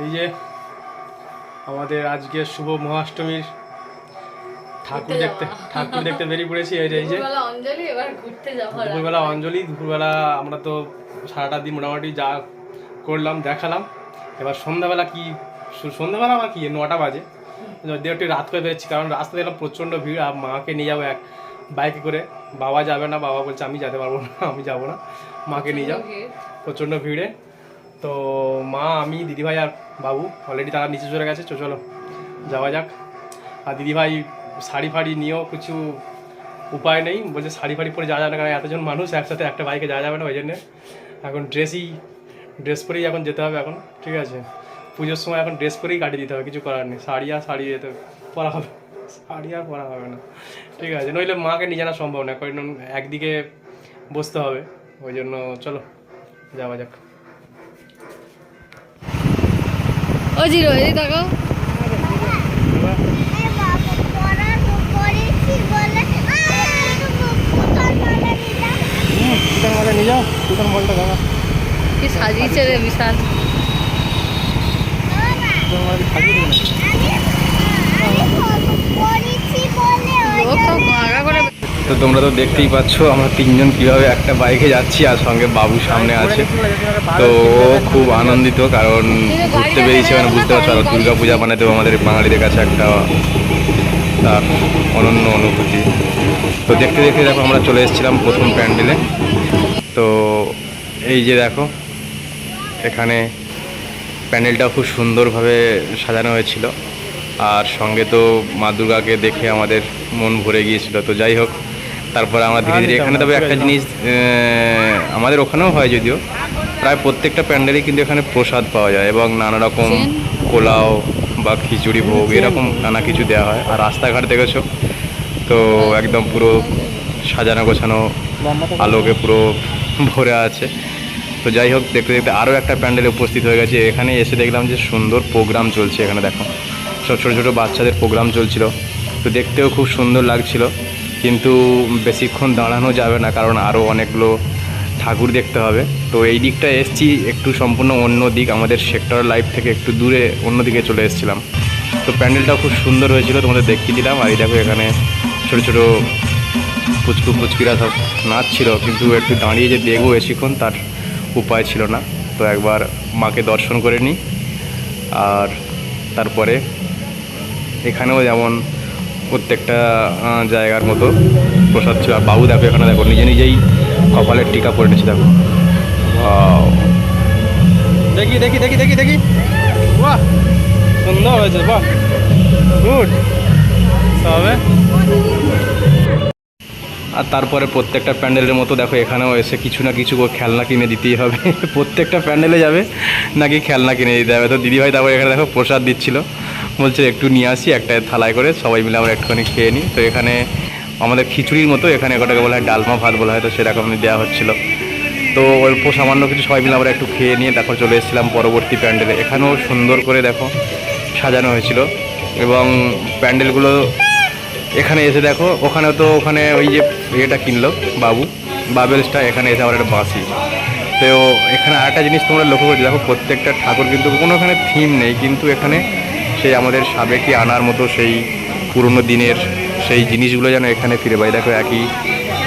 এই যে আমাদের আজকে শুভ মহাষ্টমীর ঠাকুর দেখতে ঠাকুর দেখতে বেরিয়ে পড়েছি এই যে এই যে। দুপুরবেলা অঞ্জলি দুপুরবেলা আমরা তো সারাটা দিন মোটামুটি যা করলাম দেখালাম। এবার সন্ধ্যাবেলা কি সন্ধ্যাবেলা আমার কি নটা বাজে। যদি একটু রাত করে বেরোচ্ছি কারণ রাস্তা দেখলাম প্রচণ্ড ভিড় আর মাকে নিয়ে যাব এক বাইকে করে। বাবা যাবে না বাবা বলছে আমি যেতে পারব না আমি যাব না। মাকে নিয়ে যাও। প্রচণ্ড ভিড়ে। তো মা, আমি, দিদিভাই আর বাবু অলরেডি তারা নিচে চলে গেছে চো চলো যাওয়া যাক। আর দিদিভাই শাড়ি ফাড়ি নিয়েও কিছু উপায় নেই, বলছে শাড়ি ফাড়ি পরে যাওয়া যাবে না, কারণ এতজন মানুষ একসাথে একটা বাইকে যাওয়া যাবে না, ওই জন্যে এখন ড্রেসই ড্রেস পরেই এখন যেতে হবে এখন, ঠিক আছে? পুজোর সময় এখন ড্রেস পরেই কাটিয়ে দিতে হবে, কিছু করার নেই, শাড়ি আর শাড়ি যেতে পরা হবে শাড়ি আর পরা হবে না, ঠিক আছে? নইলে মাকে নিয়ে জানা সম্ভব না, কারণ একদিকে বসতে হবে, ওই জন্য চলো, যাওয়া যাক। ও জিরো এই দেখো। চিকেন মালে নিয়ে যাও চিকেন কি সাজিয়েছে রে বিশাল চিকেন মালে সাজিয়ে দেবে লোক সব গাঁড়া করে তো তোমরা তো দেখতেই পাচ্ছ, আমরা তিনজন কীভাবে একটা বাইকে যাচ্ছি আর সঙ্গে বাবু সামনে আছে। তো খুব আনন্দিত, কারণ ঘুরতে বেরিয়েছে মানে বুঝতে পারছ আর দুর্গা পূজা মানে তো আমাদের বাঙালিদের কাছে একটা তার অনন্য অনুভূতি। তো দেখতে দেখতে দেখো, আমরা চলে এসেছিলাম প্রথম প্যান্ডেলে তো এই যে দেখো, এখানে প্যান্ডেলটা খুব সুন্দরভাবে সাজানো হয়েছিল। আর সঙ্গে তো মা দুর্গাকে দেখে আমাদের মন ভরে গিয়েছিল। তো যাই হোক তারপরে আমরা ধীরে ধীরে এখানে তবে একটা জিনিস আমাদের ওখানেও হয় যদিও প্রায় প্রত্যেকটা প্যান্ডেলে কিন্তু এখানে প্রসাদ পাওয়া যায় এবং নানা রকম পোলাও বা খিচুড়ি ভোগ এরকম নানা কিছু দেওয়া হয়। আর রাস্তাঘাট দেখেছ? তো একদম পুরো সাজানো গোছানো আলোকে পুরো ভরে আছে। তো যাই হোক দেখতে দেখতে আরও একটা প্যান্ডেলে উপস্থিত হয়ে গেছে। এখানে এসে দেখলাম যে সুন্দর প্রোগ্রাম চলছে এখানে দেখো। সব ছোটো ছোটো বাচ্চাদের প্রোগ্রাম চলছিল। তো দেখতেও খুব সুন্দর লাগছিল। কিন্তু বেশিক্ষণ দাঁড়ানো যাবে না, কারণ আরও অনেকগুলো ঠাকুর দেখতে হবে। তো এই দিকটা এসছি, একটু সম্পূর্ণ অন্য দিক, আমাদের সেক্টর লাইফ থেকে একটু দূরে অন্য দিকে চলে এসেছিলাম। তো প্যান্ডেলটাও খুব সুন্দর হয়েছিল, তোমাদের দেখিয়ে দিলাম। আর এই দেখো এখানে ছোটো ছোটো পুচকু পুচকিরা সব নাচছিল, কিন্তু একটু দাঁড়িয়ে যে দেখব বেশিক্ষণ, তার উপায় ছিল না। তো একবার মাকে দর্শন করে নিই। আর তারপরে এখানেও যেমন প্রত্যেকটা জায়গার মতো প্রসাদ ছিল। আর বাবু দেখো এখানে, দেখো নিজে নিজেই কপালের টিকা পরে নিচ্ছে দেখো! দেখি দেখি দেখি দেখি দেখি। বাহ, সুন্দর হয়েছে, বাহ। গুড তবে আর তারপরে প্রত্যেকটা প্যান্ডেলের মতো দেখো, এখানেও এসে কিছু না কিছু খেলনা কিনে দিতেই হবে। প্রত্যেকটা প্যান্ডেলে যাবে, নাকি খেলনা কিনে দিতে হবে? তো দিদিভাই তারপরে এখানে দেখো প্রসাদ দিচ্ছিল। বলছে একটু নিয়ে আসি, একটা থালায় করে সবাই মিলে আমরা একটুখানি খেয়ে নিই। তো এখানে আমাদের খিচুড়ির মতো এখানে ওটাকে বলা হয় ডালমা ভাত বলা হয়, তো সেরকম দেওয়া হচ্ছিল। তো অল্প সামান্য কিছু সবাই মিলে আমরা একটু খেয়ে নিয়ে তারপর চলে এসেছিলাম পরবর্তী প্যান্ডেলে। এখানেও সুন্দর করে দেখো সাজানো হয়েছিল এবং প্যান্ডেলগুলো এখানে এসে দেখো, ওখানে তো ওখানে ওই যে ইয়েটা কিনলো, বাবু। বাবেলসটা এখানে এসে আবার একটা বাঁশি। তো এখানে আরেকটা জিনিস তোমরা লক্ষ্য করছ, দেখো প্রত্যেকটা ঠাকুর কিন্তু কোনো এখানে থিম নেই, কিন্তু এখানে সেই আমাদের সাবেকি আনার মতো সেই পুরনো দিনের সেই জিনিসগুলো যেন এখানে ফিরে পাই দেখো একই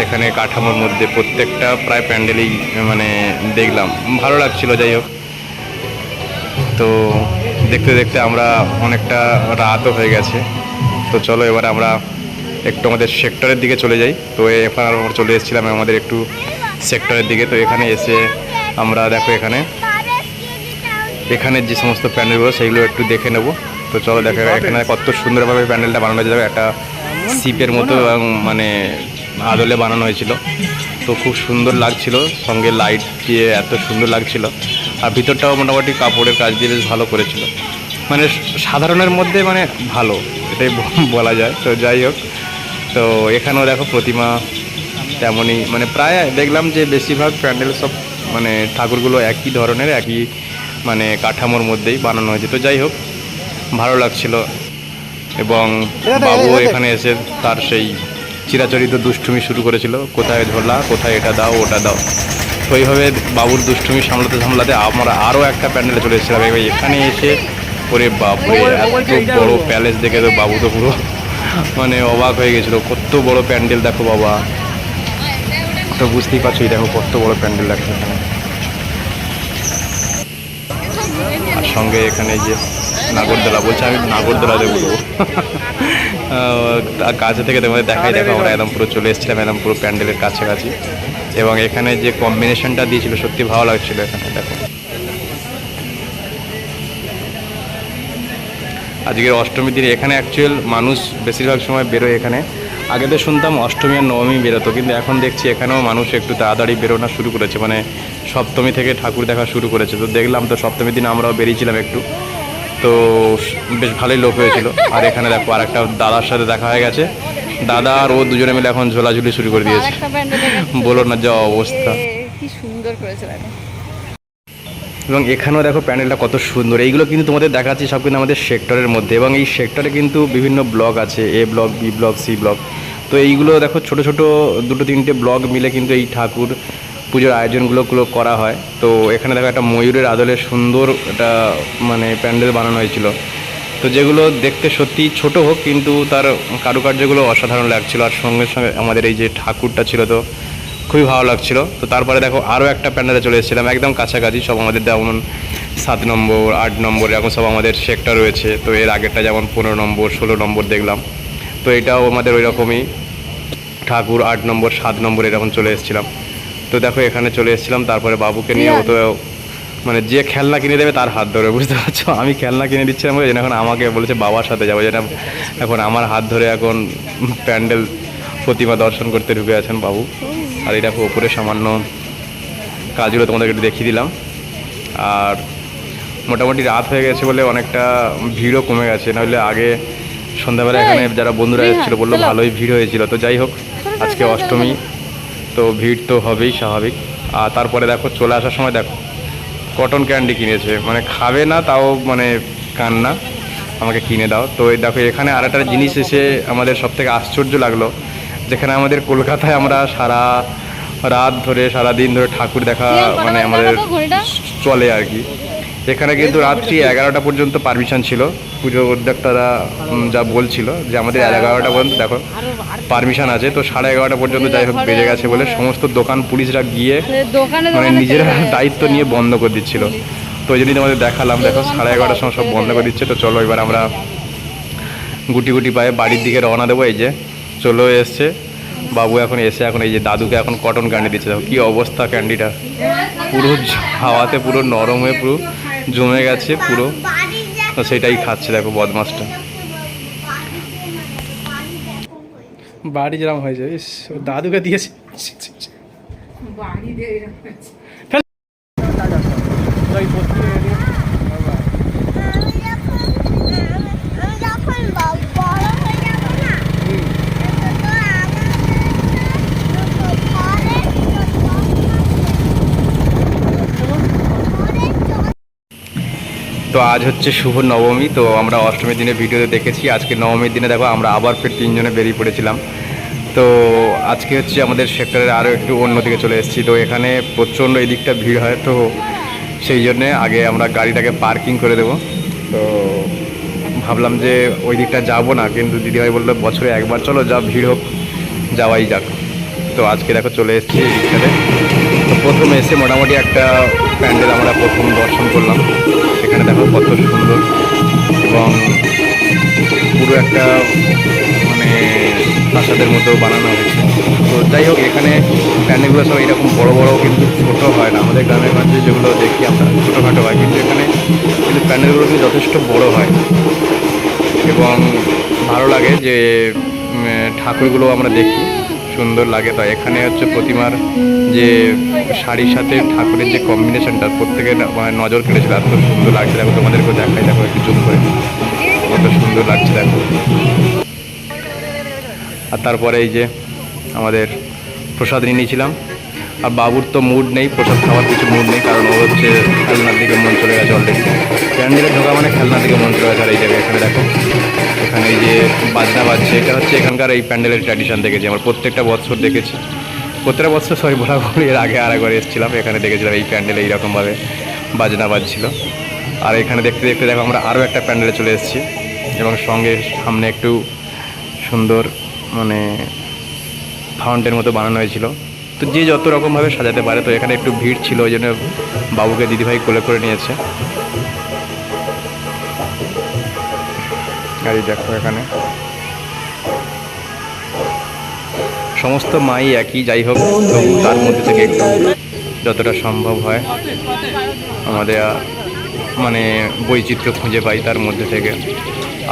এখানে কাঠামোর মধ্যে প্রত্যেকটা প্রায় প্যান্ডেলেই মানে দেখলাম। ভালো লাগছিল, যাই হোক। তো দেখতে দেখতে আমরা অনেকটা রাতও হয়ে গেছে। তো চলো এবার আমরা একটু আমাদের সেক্টরের দিকে চলে যাই। তো এবার আমরা চলে এসেছিলাম আমাদের একটু সেক্টরের দিকে। তো এখানে এসে আমরা দেখো এখানে। এখানে যে সমস্ত প্যান্ডেলগুলো সেইগুলো একটু দেখে নেব। তো চলো দেখো এখানে কত সুন্দরভাবে প্যান্ডেলটা বানানো যাবে একটা সিপের মতো এবং মানে আদলে বানানো হয়েছিল। তো খুব সুন্দর লাগছিল, সঙ্গে লাইট দিয়ে এত সুন্দর লাগছিল। আর ভিতরটাও মোটামুটি কাপড়ের কাজ দিয়ে বেশ ভালো করেছিল। মানে সাধারণের মধ্যে মানে ভালো, এটাই বলা যায়। তো যাই হোক, তো এখানেও দেখো প্রতিমা তেমনই মানে প্রায় দেখলাম যে বেশিরভাগ প্যান্ডেল সব মানে ঠাকুরগুলো একই ধরনের, একই মানে কাঠামোর মধ্যেই বানানো হয়েছে। তো যাই হোক ভালো লাগছিল। এবং বাবু এখানে এসে তার সেই চিরাচরিত দুষ্টুমি শুরু করেছিল। কোথায় ঝোলা কোথায় এটা দাও ওটা দাও। তো এইভাবে বাবুর দুষ্টুমি সামলাতে সামলাতে আমরা আরও একটা প্যান্ডেলে চলে এসেছিলাম। এবার এখানে এসে ওরে বাপরে এত বড় প্যালেস দেখে তো বাবু তো পুরো মানে অবাক হয়ে গেছিল। কত বড় প্যান্ডেল দেখো বাবা। তো বুঝতেই পারছ দেখো কত বড় প্যান্ডেল দেখো এখানে। আর সঙ্গে এখানে যে নাগরদোলা বলছে, আমি নাগরদোলা দেবো কাছে থেকে তোমাদের দেখাই, দেখো, আমরা একদম পুরো চলে এসেছিলাম, একদম পুরো প্যান্ডেলের কাছাকাছি। এবং এখানে যে কম্বিনেশনটা দিয়েছিল, সত্যি ভালো লাগছিল এখানে, দেখো। আজকের অষ্টমীর দিনে এখানে অ্যাকচুয়াল মানুষ বেশিরভাগ সময় বেরোয় এখানে। আগে তো শুনতাম অষ্টমী আর নবমী বেরোতো, কিন্তু এখন দেখছি এখানেও মানুষ একটু তাড়াতাড়ি বেরোনো শুরু করেছে। মানে সপ্তমী থেকে ঠাকুর দেখা শুরু করেছে। তো দেখলাম তো সপ্তমীর দিন আমরাও বেরিয়েছিলাম একটু। তো বেশ ভালোই লোক হয়েছিল। আর এখানে দেখো আর একটা দাদার সাথে দেখা হয়ে গেছে। দাদা আর ও দুজনে মিলে এখন ঝোলাঝুলি শুরু করে দিয়েছে। বলো না যা অবস্থা। কি সুন্দর করেছে এবং এখানেও দেখো প্যান্ডেলটা কত সুন্দর। এইগুলো কিন্তু তোমাদের দেখাচ্ছি সব কিন্তু আমাদের সেক্টরের মধ্যে। এবং এই সেক্টরে কিন্তু বিভিন্ন ব্লক আছে A block B block C block তো এইগুলো দেখো ছোট ছোট দুটো তিনটে ব্লক মিলে কিন্তু এই ঠাকুর পুজোর আয়োজনগুলো করা হয়। তো এখানে দেখো একটা ময়ূরের আদলে সুন্দর একটা মানে প্যান্ডেল বানানো হয়েছিল। তো যেগুলো দেখতে সত্যি ছোট হোক, কিন্তু তার কারুকার্যগুলো অসাধারণ লাগছিল। আর সঙ্গে সঙ্গে আমাদের এই যে ঠাকুরটা ছিল তো, খুবই ভালো লাগছিল। তো তারপরে দেখো আরও একটা প্যান্ডেলে চলে এসেছিলাম, একদম কাছাকাছি। সব আমাদের যেমন সাত নম্বর, আট নম্বর, এরকম সব আমাদের সেক্টর রয়েছে। তো এর আগেরটা যেমন পনেরো নম্বর, ষোলো নম্বর দেখলাম। তো এটাও আমাদের ওই রকমই ঠাকুর আট নম্বর, সাত নম্বর এরকম চলে এসেছিলাম। তো দেখো এখানে চলে এসেছিলাম। তারপরে বাবুকে নিয়ে ও তো মানে যে খেলনা কিনে দেবে তার হাত ধরে বুঝতে পারছ? আমি খেলনা কিনে দিচ্ছিলাম বলে যেন এখন আমাকে বলেছে বাবার সাথে যাব যেটা এখন আমার হাত ধরে এখন প্যান্ডেল প্রতিমা দর্শন করতে ঢুকে আছেন বাবু। আর এটা ওপরে সামান্য কাজগুলো তোমাদেরকে একটু দেখিয়ে দিলাম। আর মোটামুটি রাত হয়ে গেছে বলে অনেকটা ভিড়ও কমে গেছে। নাহলে আগে সন্ধ্যাবেলা এখানে যারা বন্ধুরা এই এসেছিল বলল ভালোই ভিড় হয়েছিল। তো যাই হোক আজকে অষ্টমী। তো ভিড় তো হবেই স্বাভাবিক। আর তারপরে দেখো চলে আসার সময় দেখো কটন ক্যান্ডি কিনেছে। মানে খাবে না তাও মানে কান্না আমাকে কিনে দাও। তো এই দেখো এখানে আর একটা জিনিস এসে আমাদের সব থেকে আশ্চর্য লাগল যেখানে আমাদের কলকাতায় আমরা সারা রাত ধরে সারা দিন ধরে ঠাকুর দেখা মানে আমাদের? চলে আর কি। এখানে কিন্তু রাত্রি এগারোটা পর্যন্ত পারমিশন ছিল। পুজো উদ্যোক্তারা যা বলছিল যে আমাদের এগারোটা পর্যন্ত দেখো পারমিশন আছে। তো সাড়ে এগারোটা পর্যন্ত যাই হোক বেজে গেছে বলে সমস্ত দোকান পুলিশরা গিয়ে মানে দোকানে নিজেরা দায়িত্ব নিয়ে বন্ধ করে দিচ্ছিল। তো ওই জন্যই তোমাদের দেখালাম দেখো সাড়ে এগারোটার সময় সব বন্ধ করে দিচ্ছে। তো চলো এবার আমরা গুটি গুটি পায়ে বাড়ির দিকে রওনা দেবো। এই যে চলো এসছে। বাবু এখন এসে এখন এই যে দাদুকে এখন কটন ক্যান্ডি দিচ্ছে। দেখো কী অবস্থা ক্যান্ডিটা পুরো হাওয়াতে পুরো নরম হয়ে পুরো জমে গেছে পুরো। তো সেটাই খাচ্ছে দেখো বদমাসটা। বাড়ি যেরকম হয়েছে দাদুকে দিয়েছে। যখন বড় হয়ে যাব না তো তো আজ হচ্ছে শুভ নবমী, তো আমরা অষ্টমীর দিনে ভিডিওতে দেখেছি। আজকে নবমীর দিনে দেখো, আমরা আবার ফের তিনজনে বেরিয়ে পড়েছিলাম। তো আজকে হচ্ছে আমাদের সেক্টরের আরও একটু অন্যদিকে চলে এসেছি। তো এখানে প্রচণ্ড এই দিকটা ভিড় হয়, তো সেই জন্যে আগে আমরা গাড়িটাকে পার্কিং করে দেবো। তো ভাবলাম যে ওই দিকটা যাব না, কিন্তু দিদিভাই বলল, বছরে একবার চলো, যা ভিড় হোক, যাওয়াই যাক। তো আজকে দেখো চলে এসেছি এই দিকটাতে। তো প্রথমে এসে মোটামুটি একটা প্যান্ডেল আমরা প্রথম দর্শন করলাম। সেখানে দেখো কত সুন্দর এবং পুরো একটা মানে প্রাসাদের মতো বানানো হয়েছে। তো যাই হোক, এখানে প্যান্ডেলগুলো সব এরকম বড় বড় কিন্তু ছোট হয় না। আমাদের গ্রামের মধ্যে যেগুলো দেখি আমরা ছোটোখাটো হয়, কিন্তু এখানে কিন্তু প্যান্ডেলগুলো কিন্তু যথেষ্ট বড় হয়। এবং ভালো লাগে যে ঠাকুরগুলো আমরা দেখি। সুন্দর লাগে তো এখানে হচ্ছে প্রতিমার যে শাড়ির সাথে ঠাকুরের যে কম্বিনেশনটা প্রত্যেকে মানে নজর কেড়েছিল এত সুন্দর লাগছে। দেখো তোমাদেরকে দেখাই, দেখো, একটু জুম করে। কত সুন্দর লাগছে, দেখো। আর তারপরে এই যে আমাদের প্রসাদ নিয়ে নিয়েছিলাম। আর বাবুর তো মুড নেই প্রসাদ খাওয়ার কিছু মুড নেই কারণ ও হচ্ছে খেলনার দিকে মন চলে গেছে অলরেডি প্যান্ডেলে ঢোকা মানে খেলনার দিকে মন চলে গেছে আর এই জায়গায় এখানে দেখো এখানে এই যে বাজনা বাজছে এটা হচ্ছে এখানকার এই প্যান্ডেলের ট্র্যাডিশন দেখেছি আমার প্রত্যেকটা বছর দেখেছি। প্রত্যেকটা বছর সরি বলা ভুল, এর আগে আর একবার এসেছিলাম এখানে দেখেছিলাম এই প্যান্ডেলে এইরকমভাবে বাজনা বাজছিল। আর এখানে দেখতে দেখতে দেখো আমরা আরও একটা প্যান্ডেলে চলে এসেছি এবং সঙ্গে সামনে একটু সুন্দর মানে ফাউন্টেন মতো বানানো হয়েছিল। তো যে যত রকমভাবে সাজাতে পারে, তো এখানে একটু ভিড় ছিল, ওই জন্য বাবুকে দিদিভাই কোলে করে নিয়েছে। আর দেখো এখানে। সমস্ত মাই একই, যাই হোক তার মধ্যে থেকে একটু যতটা সম্ভব হয় আমাদের মানে বৈচিত্র্য খুঁজে পাই তার মধ্যে থেকে।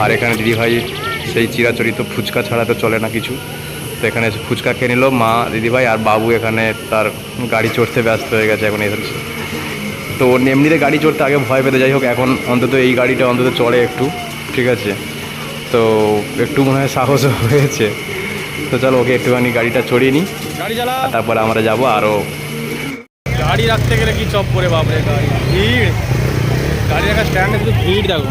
আর এখানে দিদিভাই সেই চিরাচরিত ফুচকা ছাড়া তো চলে না কিছু। তো এখানে এসে ফুচকা খেয়ে নিল। মা দিদিভাই আর বাবু এখানে তার গাড়ি চড়তে ব্যস্ত হয়ে গেছে এখন এসেছে তো ওর এমনিতে গাড়ি চড়তে আগে ভয় পেতে। যাই হোক এখন অন্তত এই গাড়িটা অন্তত চড়ে একটু ঠিক আছে? তো একটু মনে হয় সাহসও হয়েছে। তো চলো ওকে একটুখানি গাড়িটা চড়িয়ে নিই। গাড়ি চালা। তারপরে আমরা যাব আরও গাড়ি রাখতে গেলে কি চপ করে বাপরে গাড়ি। ভিড়। গাড়ি রাখার স্ট্যান্ডে শুধু ভিড় দেখো।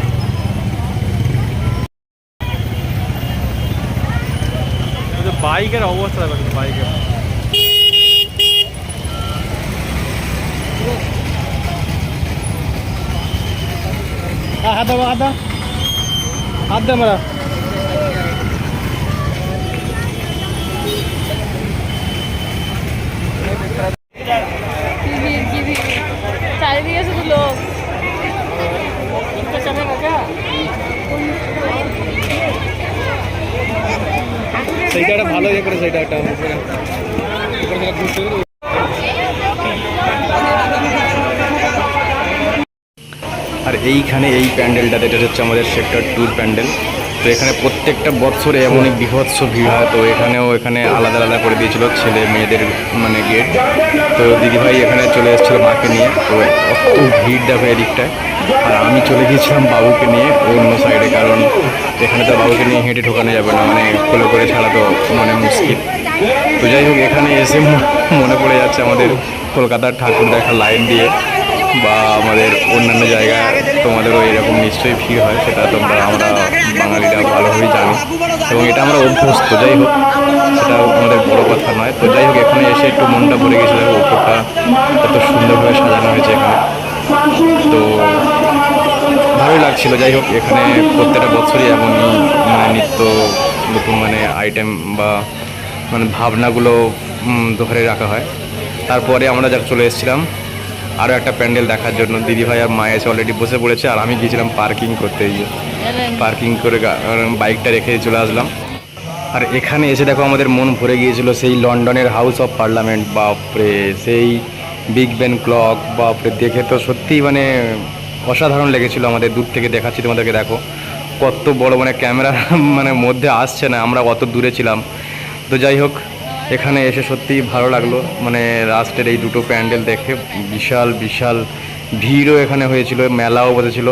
বাইকের অবস্থা দেখো বাইকের। হ্যাঁ, হাত দাও হাত দাও। হাত দাও মেরা কি ভিড় কি ভিড় চারিদিকে শুধু লোক সেইটা একটা ভালো ইয়ে করে সেইটা একটা আর এইখানে এই প্যান্ডেলটা এটা হচ্ছে আমাদের সেক্টর ট্যুর প্যান্ডেল। তো এখানে প্রত্যেকটা বছরে এমনই বিভৎস ভিড় হয়। তো এখানেও এখানে আলাদা আলাদা করে দিয়েছিল ছেলে মেয়েদের মানে গেট। তো দিদিভাই এখানে চলে এসেছিল মাকে নিয়ে। তো অত ভিড় দেখো এদিকটায়। আর আমি চলে গিয়েছিলাম বাবুকে নিয়ে অন্য সাইডে কারণ এখানে তো বাবুকে নিয়ে হেঁটে ঢোকানো যাবে না। মানে কোলে করে ছাড়া তো মানে মুশকিল। তো যাই হোক, এখানে এসে মনে পড়ে যাচ্ছে আমাদের কলকাতার ঠাকুর দেখা লাইন দিয়ে। বা আমাদের অন্যান্য জায়গায় তোমাদেরও এরকম নিশ্চয়ই ভিড় হয়, সেটা তোমরা আমরা বাঙালিরা ভালোভাবেই জানি। এবং এটা আমরা অভ্যস্ত, যাই হোক, সেটা আমাদের বড় কথা নয়। তো যাই হোক, এখানে এসে একটু মনটা ভরে গেছে দেখো ওপরটা এত সুন্দরভাবে সাজানো হয়েছে এখানে। তো ভালোই লাগছিল, যাই হোক, এখানে প্রত্যেকটা বছরই এমন মানে নিত্য নতুন মানে আইটেম বা মানে ভাবনাগুলো ধরে রাখা হয়। তারপরে আমরা যা চলে এসেছিলাম আরও একটা প্যান্ডেল দেখার জন্য। দিদিভাই আর মা এসে অলরেডি বসে পড়েছে আর আমি গিয়েছিলাম পার্কিং করতে গিয়ে। পার্কিং করে বাইকটা রেখে চলে আসলাম। আর এখানে এসে দেখো আমাদের মন ভরে গিয়েছিল সেই লন্ডনের হাউস অফ পার্লামেন্ট বাপরে, সেই বিগ ব্যান ক্লক বাপরে, দেখে তো সত্যিই মানে অসাধারণ লেগেছিল আমাদের। দূর থেকে দেখাচ্ছি তোমাদেরকে, দেখো। কত বড় মানে ক্যামেরা মানে মধ্যে আসছে না, আমরা অত দূরে ছিলাম। তো যাই হোক এখানে এসে সত্যিই ভালো লাগল। মানে লাস্টের এই দুটো প্যান্ডেল দেখে বিশাল বিশাল ভিড়ও এখানে হয়েছিল, মেলাও বসেছিল।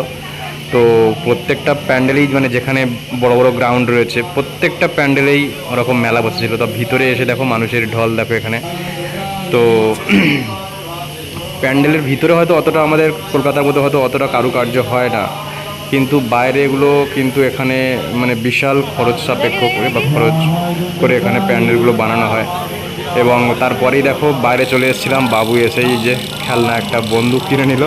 তো প্রত্যেকটা প্যান্ডেলেই মানে যেখানে বড় বড় গ্রাউন্ড রয়েছে, প্রত্যেকটা প্যান্ডেলেই ওরকম মেলা বসেছিল। তো ভিতরে এসে দেখো মানুষের ঢল দেখো এখানে। তো প্যান্ডেলের ভিতরে হয়তো অতটা আমাদের কলকাতার মধ্যে হয়তো অতটা কারুকার্য হয় না। কিন্তু বাইরে এগুলো কিন্তু এখানে মানে বিশাল খরচ সাপেক্ষ করে বা খরচ করে এখানে প্যান্ডেলগুলো বানানো হয়। এবং তারপরেই দেখো বাইরে চলে এসেছিলাম, বাবু এসেই যে খেলনা একটা বন্দুক কিনে নিল।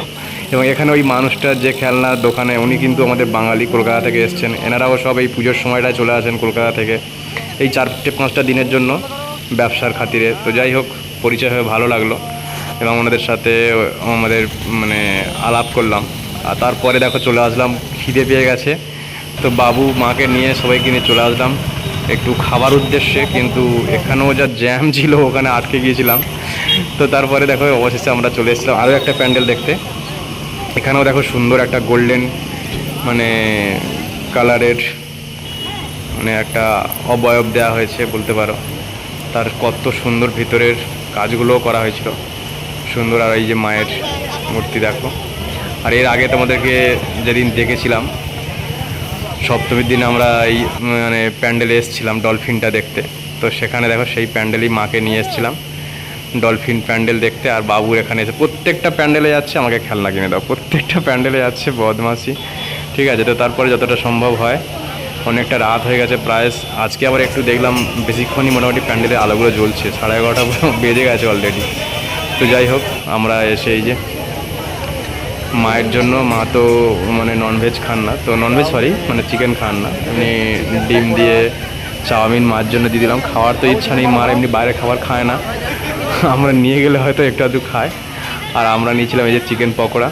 এবং এখানে ওই মানুষটা যে খেলনার দোকানে, উনি কিন্তু আমাদের বাঙালি কলকাতা থেকে এসছেন। এনারাও সব এই পুজোর সময়টায় চলে আসেন কলকাতা থেকে এই চারটে, পাঁচটা দিনের জন্য ব্যবসার খাতিরে। তো যাই হোক, পরিচয় হয়ে ভালো লাগল। এবং ওনাদের সাথে আমাদের মানে আলাপ করলাম। আর তারপরে দেখো চলে আসলাম, খিদে পেয়ে গেছে। তো বাবু মাকে নিয়ে সবাইকে নিয়ে চলে আসলাম। একটু খাবার উদ্দেশ্যে, কিন্তু এখানেও যা জ্যাম ছিল, ওখানে আটকে গিয়েছিলাম। তো তারপরে দেখো অবশেষে আমরা চলে এসেছিলাম আরও একটা প্যান্ডেল দেখতে। এখানেও দেখো সুন্দর একটা গোল্ডেন মানে কালারের মানে একটা অবয়ব দেওয়া হয়েছে বলতে পারো। তার কত সুন্দর ভিতরের কাজগুলোও করা হয়েছিল। সুন্দর আর এই যে মায়ের মূর্তি দেখো। আর এর আগে তোমাদেরকে যেদিন দেখেছিলাম, সপ্তমীর দিন আমরা এই মানে প্যান্ডেলে এসেছিলাম ডলফিনটা দেখতে। তো সেখানে দেখো সেই প্যান্ডেলেই মাকে নিয়ে এসেছিলাম। ডলফিন প্যান্ডেল দেখতে আর বাবুর এখানে এসে, প্রত্যেকটা প্যান্ডেলে যাচ্ছে, আমাকে খেলনা কিনে দাও। প্রত্যেকটা প্যান্ডেলে যাচ্ছে বদমাসি ঠিক আছে, তো তারপরে যতটা সম্ভব হয়, অনেকটা রাত হয়ে গেছে প্রায়। আজকে আবার একটু দেখলাম, বেশিক্ষণই মোটামুটি প্যান্ডেলের আলোগুলো জ্বলছে। সাড়ে এগারোটা বেজে গেছে অলরেডি তো যাই হোক, আমরা এসে এই যে মায়ের জন্য, মা তো মানে ননভেজ খান না। তো ননভেজ সরি মানে চিকেন খান না। এমনি ডিম দিয়ে চাউমিন মার জন্য দিয়ে দিলাম। খাওয়ার তো ইচ্ছা নেই, মার এমনি বাইরে খাবার খায় না। আমরা নিয়ে গেলে হয়তো একটু আধটু খায়। আর আমরা নিয়েছিলাম এই যে চিকেন পকোড়া।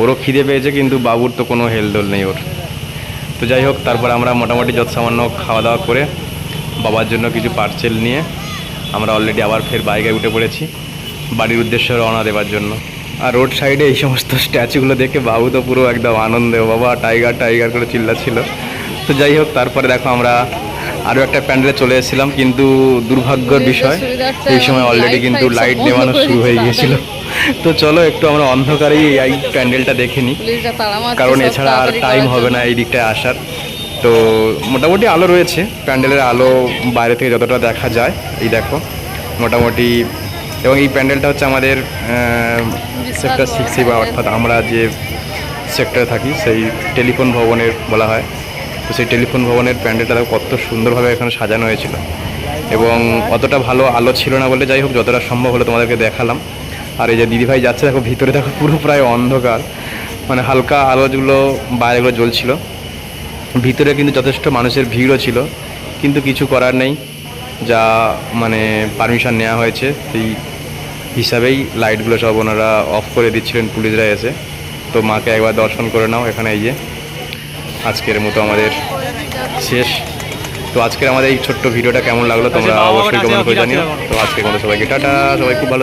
ওরও খিদে পেয়েছে, কিন্তু বাবুর তো কোনো হেলদোল নেই ওর। তো যাই হোক, তারপর আমরা মোটামুটি যত সামান্য খাওয়া দাওয়া করে বাবার জন্য কিছু পার্সেল নিয়ে আমরা অলরেডি আবার ফের বাইকে উঠে পড়েছি। বাড়ির উদ্দেশ্যে রওনা দেওয়ার জন্য। আর রোড সাইডে এই সমস্ত স্ট্যাচুগুলো দেখে বাবু তো পুরো একদম আনন্দে বাবা টাইগার টাইগার করে চিল্লাচ্ছিল। তো যাই হোক তারপরে দেখো আমরা আরও একটা প্যান্ডেলে চলে এসেছিলাম কিন্তু দুর্ভাগ্যর বিষয় এই সময় অলরেডি কিন্তু লাইট নেওয়ানো শুরু হয়ে গিয়েছিল। তো চলো একটু আমরা অন্ধকারেই এই প্যান্ডেলটা দেখে নিই কারণ এছাড়া আর টাইম হবে না এই দিকটায় আসার। তো মোটামুটি আলো রয়েছে প্যান্ডেলের আলো বাইরে থেকে যতটা দেখা যায় এই দেখো মোটামুটি এবং এই প্যান্ডেলটা হচ্ছে আমাদের সেক্টর সিক্সে বা অর্থাৎ আমরা যে সেক্টরে থাকি, সেই টেলিফোন ভবনের বলা হয়। তো সেই টেলিফোন ভবনের প্যান্ডেলটা কত সুন্দরভাবে এখানে সাজানো হয়েছিল। এবং অতটা ভালো আলো ছিল না বলে যাই হোক, যতটা সম্ভব হলো তোমাদেরকে দেখালাম। আর এই যে দিদিভাই যাচ্ছে, দেখো ভিতরে দেখো পুরো প্রায় অন্ধকার। মানে হালকা আলোগুলো, বাইরেগুলো জ্বলছিল। ভিতরে কিন্তু যথেষ্ট মানুষের ভিড়ও ছিল। কিন্তু কিছু করার নেই। যা মানে পারমিশন নেওয়া হয়েছে। সেই হিসাবেই লাইটগুলো সব ওনারা অফ করে দিচ্ছিলেন পুলিশরা এসে। তো মাকে একবার দর্শন করে নাও এখানে এই যে। আজকের মতো আমাদের শেষ। তো আজকের আমাদের এই ছোট্ট ভিডিওটা কেমন লাগল তোমরা অবশ্যই ওটা আছে, কমেন্ট করে জানিও। তো আজকের মতো সবাইকে টাটা সবাই খুব ভালো